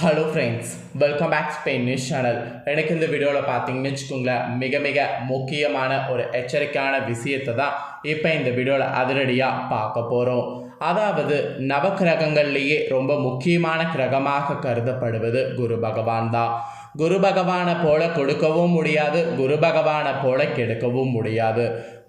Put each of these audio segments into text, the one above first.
Hello friends welcome back Spain news channel எனக்கு இந்த வீடியோவில் பார்த்தீங்கன்னு வச்சுக்கோங்களேன் மிக மிக முக்கியமான ஒரு எச்சரிக்கையான விஷயத்தை தான் இப்போ இந்த வீடியோவில் அதிரடியாக பார்க்க போகிறோம் அதாவது நவக்கிரகங்கள்லேயே ரொம்ப முக்கியமான கிரகமாக கருதப்படுவது குரு பகவான் தான். குரு பகவானை போல கொடுக்கவும் முடியாது குரு பகவானை போல கெடுக்கவும் முடியாது.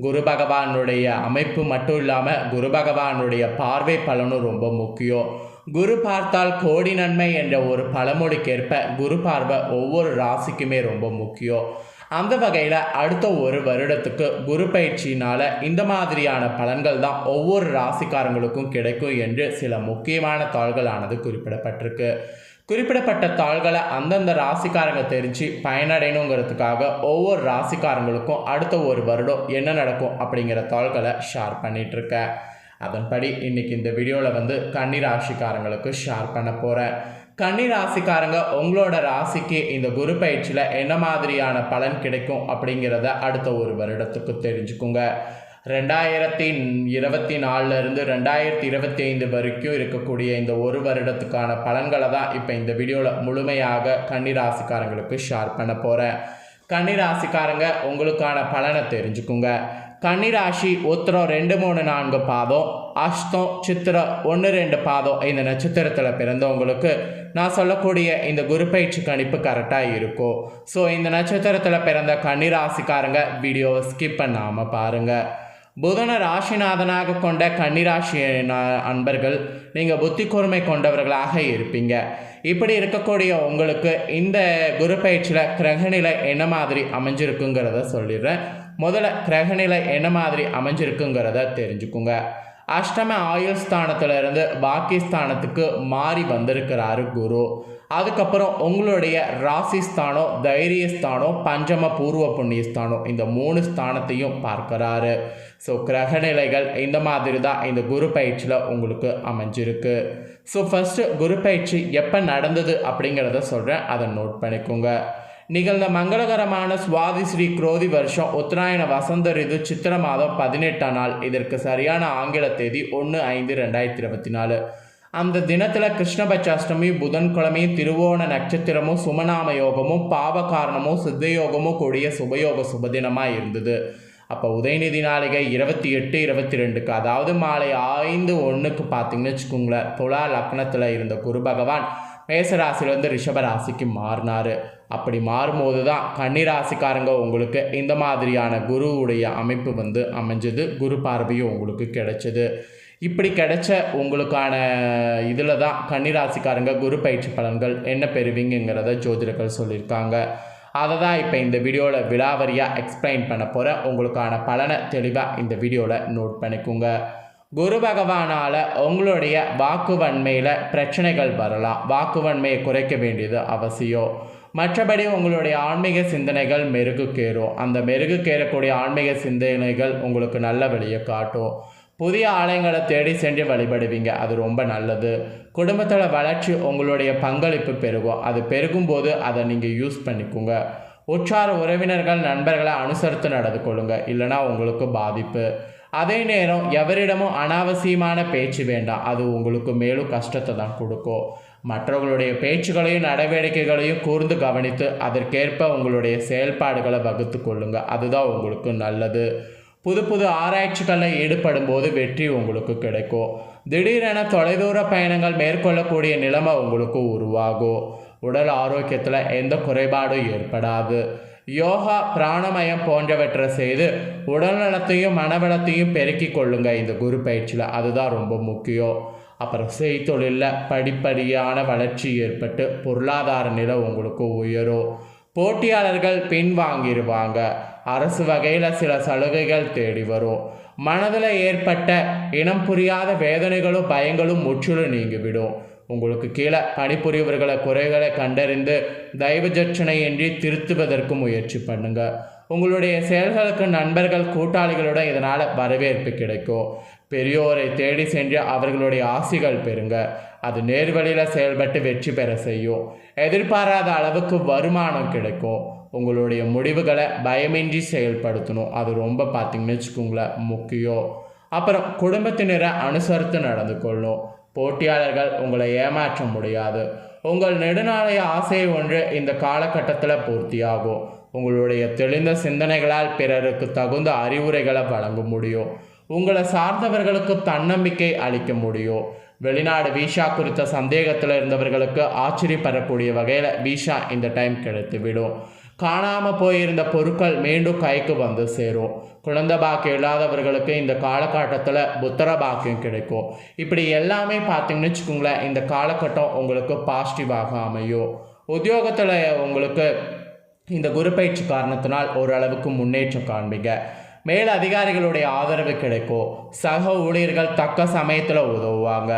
குரு பகவானுடைய அமைப்பு மட்டும் இல்லாமல் குரு பகவானுடைய பார்வை பலனும் ரொம்ப முக்கியம். குரு பார்த்தால் கோடி நன்மை என்ற ஒரு பழமொழிக்கேற்ப குரு பார்வை ஒவ்வொரு ராசிக்குமே ரொம்ப முக்கியம். அந்த வகையில் அடுத்த ஒரு வருடத்துக்கு குரு பயிற்சியினால் இந்த மாதிரியான பலன்கள் தான் ஒவ்வொரு ராசிக்காரங்களுக்கும் கிடைக்கும் என்று சில முக்கியமான தாள்களானது குறிப்பிடப்பட்டிருக்கு. குறிப்பிடப்பட்ட தாள்களை அந்தந்த ராசிக்காரங்க தெரிஞ்சு பயனடையணுங்கிறதுக்காக ஒவ்வொரு ராசிக்காரங்களுக்கும் அடுத்த ஒரு வருடம் என்ன நடக்கும் அப்படிங்கிற தாள்களை ஷேர் பண்ணிகிட்ருக்கேன் அதன்படி இன்றைக்கி இந்த வீடியோவில் வந்து கன்னி ராசிக்காரங்களுக்கு ஷேர் பண்ண போகிறேன் கன்னி ராசிக்காரங்க உங்களோட ராசிக்கு இந்த குரு பயிற்சியில் என்ன மாதிரியான பலன் கிடைக்கும் அப்படிங்கிறத அடுத்த ஒரு வருடத்துக்கு தெரிஞ்சுக்குங்க. ரெண்டாயிரத்தி இருபத்தி நாலுலேருந்து ரெண்டாயிரத்தி இருபத்தி ஐந்து வரைக்கும் இருக்கக்கூடிய இந்த ஒரு வருடத்துக்கான பலன்களை தான் இப்போ இந்த வீடியோவில் முழுமையாக கன்னி ராசிக்காரங்களுக்கு ஷேர் பண்ண போகிறேன் கன்னி ராசிக்காரங்க உங்களுக்கான பலனை தெரிஞ்சுக்குங்க. கன்னிராசி உத்திரம் ரெண்டு மூணு நான்கு பாதம் அஷ்டம் சித்திரம் ஒன்று ரெண்டு பாதம் இந்த நட்சத்திரத்தில் பிறந்தவங்களுக்கு நான் சொல்லக்கூடிய இந்த குரு பயிற்சி கணிப்பு கரெக்டாக இருக்கும். ஸோ இந்த நட்சத்திரத்தில் பிறந்த கன்னிராசிக்காரங்க வீடியோவை ஸ்கிப் பண்ணாமல் பாருங்கள் புதன ராசிநாதனாக கொண்ட கன்னிராசி அன்பர்கள் நீங்கள் புத்தி கூர்மை கொண்டவர்களாக இருப்பீங்க. இப்படி இருக்கக்கூடிய உங்களுக்கு இந்த குரு பயிற்சியில் கிரகநிலை என்ன மாதிரி அமைஞ்சிருக்குங்கிறத சொல்லிடுறேன். முதல்ல கிரகநிலை என்ன மாதிரி அமைஞ்சிருக்குங்கிறத தெரிஞ்சுக்குங்க. அஷ்டம ஆயுள் ஸ்தானத்திலிருந்து பாக்கி ஸ்தானத்துக்கு மாறி வந்திருக்கிறாரு குரு. அதுக்கப்புறம் உங்களுடைய ராசி ஸ்தானம் பஞ்சம பூர்வ புண்ணியஸ்தானம் இந்த மூணு ஸ்தானத்தையும் பார்க்குறாரு. ஸோ கிரகநிலைகள் இந்த மாதிரி தான் இந்த குரு பயிற்சியில் உங்களுக்கு அமைஞ்சிருக்கு. ஸோ ஃபஸ்ட்டு குரு பயிற்சி எப்போ நடந்தது அப்படிங்கிறத சொல்கிறேன் அதை நோட் பண்ணிக்கோங்க. நிகழ்ந்த மங்களகரமான சுவாதி ஸ்ரீ குரோதி வருஷம் உத்தராயண வசந்த ரிது சித்திர மாதம் பதினெட்டாம் நாள். இதற்கு சரியான ஆங்கில தேதி ஒன்று ஐந்து ரெண்டாயிரத்தி இருபத்தி நாலு. அந்த தினத்தில் கிருஷ்ணபட்சாஷ்டமி புதன்கிழமை திருவோண நட்சத்திரமும் சுமநாம யோகமும் பாவ காரணமும் சித்தயோகமும் கூடிய சுபயோக சுபதினமாக இருந்தது. அப்போ உதயநிதி நாளிகை இருபத்தி எட்டு இருபத்தி ரெண்டுக்கு அதாவது மாலை ஐந்து ஒன்றுக்கு பார்த்தீங்கன்னு வச்சுக்கோங்களேன் துலா லக்னத்தில் இருந்த குரு பகவான் மேசராசிலேருந்து ரிஷப ராசிக்கு மாறினார். அப்படி மாறும்போது தான் கன்னிராசிக்காரங்க உங்களுக்கு இந்த மாதிரியான குருவுடைய அமைப்பு வந்து அமைஞ்சது குரு பார்வையும் உங்களுக்கு கிடைச்சது. இப்படி கிடைச்ச உங்களுக்கான இதில் தான் கன்னிராசிக்காரங்க குரு பயிற்சி பலன்கள் என்ன பெறுவீங்கிறத ஜோதிடர்கள் சொல்லியிருக்காங்க. அதை தான் இப்போ இந்த வீடியோவில் விலாவரியாக எக்ஸ்பிளைன் பண்ண போகிறேன் உங்களுக்கான பலனை தெளிவாக இந்த வீடியோவில் நோட் பண்ணிக்கோங்க. குரு பகவானால் உங்களுடைய வாக்குவன்மையில் பிரச்சனைகள் வரலாம். வாக்குவன்மையை குறைக்க வேண்டியது அவசியம். மற்றபடி உங்களுடைய ஆன்மீக சிந்தனைகள் மெருகுக்கேறும். அந்த மெருகுக்கேறக்கூடிய ஆன்மீக சிந்தனைகள் உங்களுக்கு நல்ல வழியை காட்டும். புதிய ஆலயங்களை தேடி சென்று வழிபடுவீங்க. அது ரொம்ப நல்லது. குடும்பத்தில் வளர்ச்சி உங்களுடைய பங்களிப்பு பெருகும். அது பெருகும்போது அதை நீங்கள் யூஸ் பண்ணிக்கோங்க. உற்றார் உறவினர்கள் நண்பர்களை அனுசரித்து நடந்து கொள்ளுங்க. இல்லைனா உங்களுக்கு பாதிப்பு. அதே நேரம் எவரிடமும் அனாவசியமான பேச்சு வேண்டாம். அது உங்களுக்கு மேலும் கஷ்டத்தை தான் கொடுக்கும். மற்றவர்களுடைய பேச்சுகளையும் நடவடிக்கைகளையும் கூர்ந்து கவனித்து அதற்கேற்ப உங்களுடைய செயல்பாடுகளை வகுத்து கொள்ளுங்கள் அதுதான் உங்களுக்கு நல்லது. புது புது ஆராய்ச்சிகளில் ஈடுபடும் போது வெற்றி உங்களுக்கு கிடைக்கும். திடீரென தொலைதூர பயணங்கள் மேற்கொள்ளக்கூடிய நிலைமை உங்களுக்கு உருவாகும். உடல் ஆரோக்கியத்தில் எந்த குறைபாடும் ஏற்படாது. யோகா பிராணமயம் போன்றவற்றை செய்து உடல் நலத்தையும் மனவளத்தையும் பெருக்கிக் கொள்ளுங்க. இந்த குரு பயிற்சியில் அதுதான் ரொம்ப முக்கியம். அப்புறம் செய்தொழிலில் படிப்படியான வளர்ச்சி ஏற்பட்டு பொருளாதார நிலை உங்களுக்கு உயரும். போட்டியாளர்கள் பின்வாங்கிடுவாங்க. அரசு வகையில் சில சலுகைகள் தேடி வரும். மனதில் ஏற்பட்ட இனம் புரியாத வேதனைகளும் பயங்களும் முற்றிலும் நீங்கிவிடும். உங்களுக்கு கீழே பணிபுரியவர்களை குறைகளை கண்டறிந்து தயவுஜட்சணையின்றி திருத்துவதற்கு முயற்சி பண்ணுங்க. உங்களுடைய செயல்களுக்கு நண்பர்கள் கூட்டாளிகளுடன் இதனால் வரவேற்பு கிடைக்கும். பெரியோரை தேடி சென்று அவர்களுடைய ஆசிகள் பெறுங்க. அது நேர்வழியில் செயல்பட்டு வெற்றி பெற செய்யும். எதிர்பாராத அளவுக்கு வருமானம் கிடைக்கும். உங்களுடைய முடிவுகளை பயமின்றி செயல்படுத்தணும். அது ரொம்ப பார்த்தீங்கன்னு வச்சுக்கோங்களேன் முக்கியம். அப்புறம் குடும்பத்தினரை அனுசரித்து நடந்து கொள்ளும் போட்டியாளர்கள் உங்களை ஏமாற்ற முடியாது. உங்கள் நெடுநாளைய ஆசை ஒன்று இந்த காலகட்டத்தில் பூர்த்தியாகும். உங்களுடைய தெளிந்த சிந்தனைகளால் பிறருக்கு தகுந்த அறிவுரைகளை வழங்க முடியும். உங்களை சார்ந்தவர்களுக்கு தன்னம்பிக்கை அளிக்க முடியும். வெளிநாடு வீசா குறித்த சந்தேகத்தில் இருந்தவர்களுக்கு ஆச்சரியப்படக்கூடிய வகையில் வீசா இந்த டைம் கிடைத்துவிடும். காணாமல் போயிருந்த பொருட்கள் மீண்டும் கைக்கு வந்து சேரும். குழந்த பாக்கியம் இல்லாதவர்களுக்கு இந்த காலகட்டத்தில் புத்தர பாக்கியம் கிடைக்கும். இப்படி எல்லாமே பார்த்தீங்கன்னு வச்சுக்கோங்களேன் இந்த காலகட்டம் உங்களுக்கு பாசிட்டிவாக அமையும். உத்தியோகத்தில் உங்களுக்கு இந்த குரு பயிற்சி காரணத்தினால் ஓரளவுக்கு முன்னேற்றம் காண்பீங்க. மேல் அதிகாரிகளுடைய ஆதரவு கிடைக்கும். சக ஊழியர்கள் தக்க சமயத்தில் உதவுவாங்க.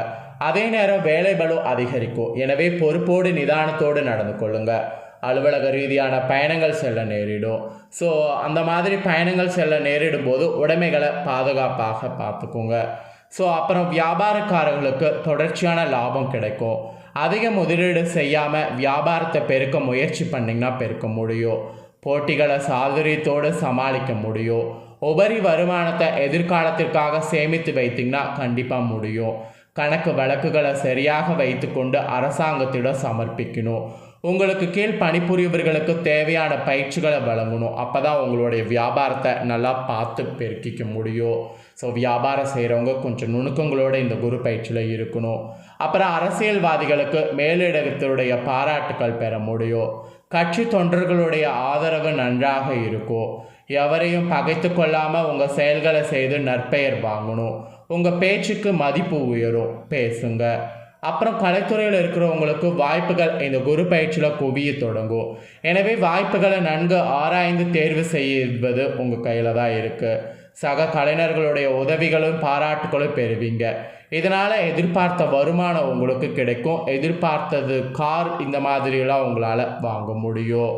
அதே நேரம் வேலை பளு அதிகரிக்கும். எனவே பொறுப்போடு நிதானத்தோடு நடந்து கொள்ளுங்கள் அலுவலக ரீதியான பயணங்கள் செல்ல நேரிடும். ஸோ அந்த மாதிரி பயணங்கள் செல்ல நேரிடும் போது உடைமைகளை பாதுகாப்பாக பார்த்துக்கோங்க. ஸோ அப்புறம் வியாபாரக்காரர்களுக்கு தொடர்ச்சியான லாபம் கிடைக்கும். அதிக முதலீடு செய்யாமல் வியாபாரத்தை பெருக்க முயற்சி பண்ணிங்கன்னா பெருக்க முடியும். போட்டிகளை சாதுரியத்தோடு சமாளிக்க முடியும். உபரி வருமானத்தை எதிர்காலத்திற்காக சேமித்து வைத்தீங்கன்னா கண்டிப்பாக முடியும். கணக்கு வழக்குகளை சரியாக வைத்துக்கொண்டு அரசாங்கத்திடம் சமர்ப்பிக்கணும். உங்களுக்கு கீழ் பணிபுரியவர்களுக்கு தேவையான பயிற்சிகளை வழங்கணும். அப்போ தான் உங்களுடைய வியாபாரத்தை நல்லா பார்த்து பெருக்கிக்க முடியும். ஸோ வியாபாரம் செய்கிறவங்க கொஞ்சம் நுணுக்கங்களோட இந்த குரு பயிற்சியில் இருக்கணும். அப்புறம் அரசியல்வாதிகளுக்கு மேலிடத்தினுடைய பாராட்டுக்கள் பெற முடியும். கட்சி தொண்டர்களுடைய ஆதரவு நன்றாக இருக்கும். எவரையும் பகைத்து கொள்ளாமல் உங்கள் செயல்களை செய்து நற்பெயர் வாங்கணும். உங்கள் பேச்சுக்கு மதிப்பு உயரும். பேசுங்க. அப்புறம் கலைத்துறையில் இருக்கிறவங்களுக்கு வாய்ப்புகள் இந்த குரு பயிற்சியில் குவிய தொடங்கும். எனவே வாய்ப்புகளை நன்கு ஆராய்ந்து தேர்வு செய்வது உங்கள் கையில் தான் இருக்குது சக கலைஞர்களுடைய உதவிகளும் பாராட்டுகளும் பெறுவீங்க. இதனால் எதிர்பார்த்த வருமானம் உங்களுக்கு கிடைக்கும். எதிர்பார்த்தது கார் இந்த மாதிரிலாம் உங்களால் வாங்க முடியும்.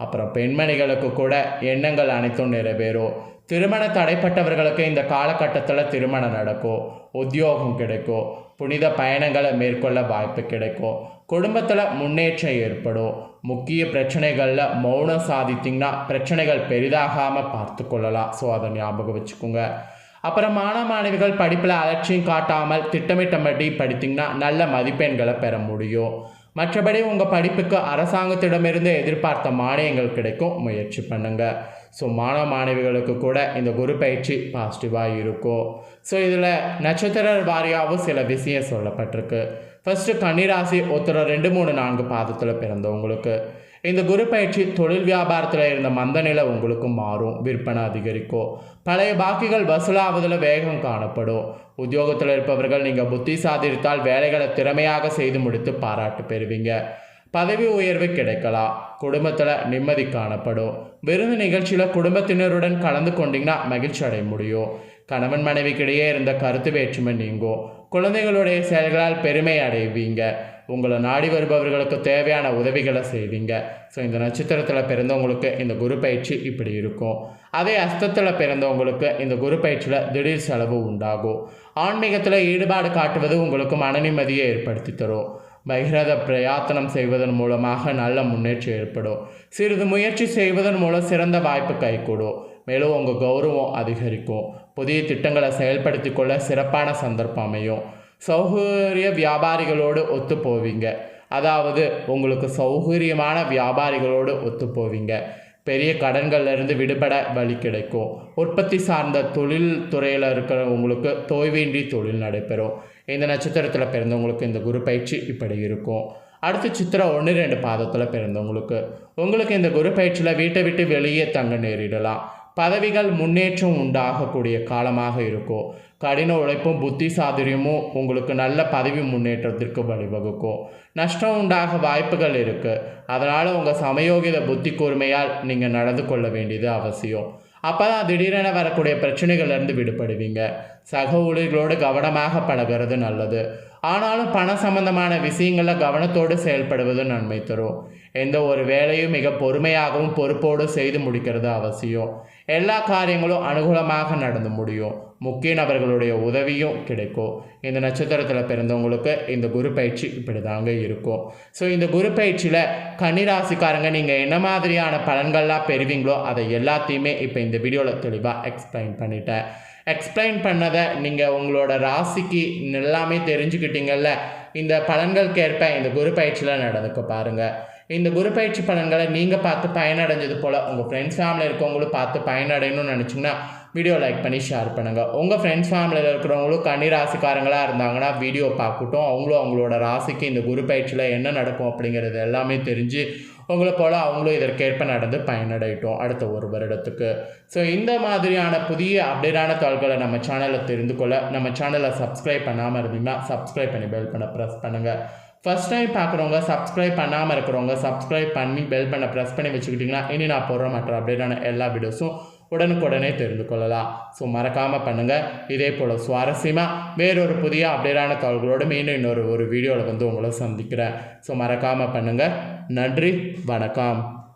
அப்புறம் பெண்மணிகளுக்கு கூட எண்ணங்கள் அனைத்தும் நிறைவேறும். திருமண தடைப்பட்டவர்களுக்கு இந்த காலகட்டத்தில் திருமணம் நடக்கும். உத்தியோகம் கிடைக்கும். புனித பயணங்களை மேற்கொள்ள வாய்ப்பு கிடைக்கும். குடும்பத்தில் முன்னேற்றம் ஏற்படும். முக்கிய பிரச்சனைகளில் மௌனம் சாதித்திங்கன்னா பிரச்சனைகள் பெரிதாகாமல் பார்த்து கொள்ளலாம் ஸோ அதை ஞாபகம் வச்சுக்கோங்க. அப்புறம் மாணவ மாணவிகள் படிப்பில் அலட்சியம் காட்டாமல் திட்டமிட்டபடி படித்தீங்கன்னா நல்ல மதிப்பெண்களை பெற முடியும். மற்றபடி உங்கள் படிப்புக்கு அரசாங்கத்திடமிருந்து எதிர்பார்த்த மானியங்கள் கிடைக்கும். முயற்சி பண்ணுங்கள் ஸோ மாணவ மாணவிகளுக்கு கூட இந்த குரு பயிற்சி பாசிட்டிவாக இருக்கும். ஸோ இதில் நட்சத்திர வாரியாகவும் சில விஷயம் சொல்லப்பட்டிருக்கு. ஃபஸ்ட்டு கன்னிராசி ஒருத்தர் ரெண்டு மூணு நான்கு பாதத்தில் பிறந்தவங்களுக்கு. இந்த குரு பயிற்சி தொழில் வியாபாரத்தில் இருந்த மந்தநிலை உங்களுக்கு மாறும். விற்பனை அதிகரிக்கும். பழைய பாக்கிகள் வசூலாவதில் வேகம் காணப்படும். உத்தியோகத்தில் இருப்பவர்கள் நீங்கள் புத்தி சாதித்தால் வேலைகளை திறமையாக செய்து முடித்து பாராட்டு பெறுவீங்க. பதவி உயர்வு கிடைக்கலாம். குடும்பத்தில் நிம்மதி காணப்படும். விருந்து நிகழ்ச்சியில் குடும்பத்தினருடன் கலந்து கொண்டீங்கன்னா மகிழ்ச்சி அடைய முடியும். கணவன் மனைவிக்கிடையே இருந்த கருத்து வேற்றுமை நீங்கும். குழந்தைகளுடைய செயல்களால் பெருமை அடைவீங்க. உங்களை நாடி வருபவர்களுக்கு தேவையான உதவிகளை செய்வீங்க. ஸோ இந்த நட்சத்திரத்தில் பிறந்தவங்களுக்கு இந்த குரு பயிற்சி இப்படி இருக்கும். அதே அஸ்தத்தில் பிறந்தவங்களுக்கு இந்த குரு பயிற்சியில் திடீர் செலவு உண்டாகும். ஆன்மீகத்தில் ஈடுபாடு காட்டுவது உங்களுக்கு மனநிம்மதியை ஏற்படுத்தி தரும். பகிரத பிரயாத்தனம் செய்வதன் மூலமாக நல்ல முன்னேற்றம் ஏற்படும். சிறிது முயற்சி செய்வதன் மூலம் சிறந்த வாய்ப்பு கைகூடும். மேலும் உங்கள் கௌரவம் அதிகரிக்கும். புதிய திட்டங்களை செயல்படுத்தி கொள்ள சிறப்பான சந்தர்ப்பம் அமையும். சௌகரிய வியாபாரிகளோடு ஒத்து போவீங்க அதாவது உங்களுக்கு சௌகரியமான வியாபாரிகளோடு ஒத்து போவீங்க பெரிய கடன்கள்லேருந்து விடுபட வழி கிடைக்கும். உற்பத்தி சார்ந்த தொழில் துறையில் இருக்கிறவங்களுக்கு தோய்வின்றி தொழில் நடைபெறும். இந்த நட்சத்திரத்தில் பிறந்தவங்களுக்கு இந்த குரு பயிற்சி இப்படி இருக்கும். அடுத்து சித்திரை ஒன்று ரெண்டு பாதத்தில் பிறந்தவங்களுக்கு. உங்களுக்கு இந்த குரு பயிற்சியில் வீட்டை விட்டு வெளியே தங்க நேரிடலாம். பதவிகள் முன்னேற்றம் உண்டாகக்கூடிய காலமாக இருக்கும் கடின உழைப்பும் புத்தி சாதுரியமும் உங்களுக்கு நல்ல பதவி முன்னேற்றத்திற்கு வழிவகுக்கும். நஷ்டம் உண்டாக வாய்ப்புகள் இருக்குது அதனால் உங்கள் சமயோகித புத்தி கூர்மையால் நீங்கள் நடந்து கொள்ள வேண்டியது அவசியம். அப்போ தான் திடீரென வரக்கூடிய பிரச்சனைகள்லேருந்து விடுபடுவீங்க. சக ஊழியர்களோடு கவனமாக பழகிறது நல்லது. ஆனாலும் பண சம்பந்தமான விஷயங்களில் கவனத்தோடு செயல்படுவது நன்மை தரும். எந்த ஒரு வேலையும் மிக பொறுமையாகவும் பொறுப்போடு செய்து முடிக்கிறது அவசியம். எல்லா காரியங்களும் அனுகூலமாக நடந்து முடியும். முக்கிய நபர்களுடைய உதவியும் கிடைக்கும். இந்த நட்சத்திரத்தில் பிறந்தவங்களுக்கு இந்த குரு பயிற்சி இப்படி தாங்க இருக்கும். ஸோ இந்த குரு பயிற்சியில் கன்னிராசிக்காரங்க நீங்கள் என்ன மாதிரியான பலன்கள்லாம் பெறுவீங்களோ அதை எல்லாத்தையுமே இப்போ இந்த வீடியோவில் தெளிவாக எக்ஸ்பிளைன் பண்ணிட்டேன். எக்ஸ்பிளைன் பண்ணதை நீங்கள் உங்களோட ராசிக்கு எல்லாமே தெரிஞ்சுக்கிட்டீங்கல்ல. இந்த பலன்களுக்கு ஏற்ப இந்த குரு பயிற்சியில் நடந்துக்க பாருங்கள் இந்த குரு பயிற்சி பலன்களை நீங்கள் பார்த்து பயனடைஞ்சது போல் உங்கள் ஃப்ரெண்ட்ஸ் ஃபேமிலியில் இருக்கவங்களும் பார்த்து பயனடையணும்னு நினச்சிங்கன்னா வீடியோ லைக் பண்ணி ஷேர் பண்ணுங்கள் உங்கள் ஃப்ரெண்ட்ஸ் ஃபேமிலியில் இருக்கிறவங்களும் கன்னி ராசிக்காரங்களாக இருந்தாங்கன்னா வீடியோ பார்க்கட்டும். அவங்களும் அவங்களோட ராசிக்கு இந்த குரு பயிற்சியில் என்ன நடக்கும் அப்படிங்கிறது எல்லாமே தெரிஞ்சு உங்களை போல் அவங்களும் இதற்கேற்ப நடந்து பயனடையட்டும் அடுத்த ஒரு வருடத்துக்கு. ஸோ இந்த மாதிரியான புதிய அப்டேட்டான தாள்களை நம்ம சேனலில் தெரிந்து கொள்ள நம்ம சேனலை சப்ஸ்கிரைப் பண்ணாமல் இருந்தீங்கன்னா சப்ஸ்கிரைப் பண்ணி பெல் பண்ண ப்ரெஸ் பண்ணுங்கள் ஃபஸ்ட் டைம் பார்க்குறவங்க சப்ஸ்கிரைப் பண்ணாமல் இருக்கிறவங்க சப்ஸ்கிரைப் பண்ணி பெல் பண்ண ப்ரெஸ் பண்ணி வச்சுக்கிட்டிங்கன்னா இனி நான் போடுற மற்ற அப்டேட்டான எல்லா வீடியோஸும் உடனுக்குடனே தெரிந்து கொள்ளலாம். ஸோ மறக்காமல் பண்ணுங்கள் இதே போல் சுவாரஸ்யமாக வேறொரு புதிய அப்டேட்டான தகவல்களோடு மீண்டும் இன்னொரு ஒரு வீடியோவில் வந்து உங்களை சந்திக்கிறேன். ஸோ மறக்காமல் பண்ணுங்கள் நன்றி வணக்கம்.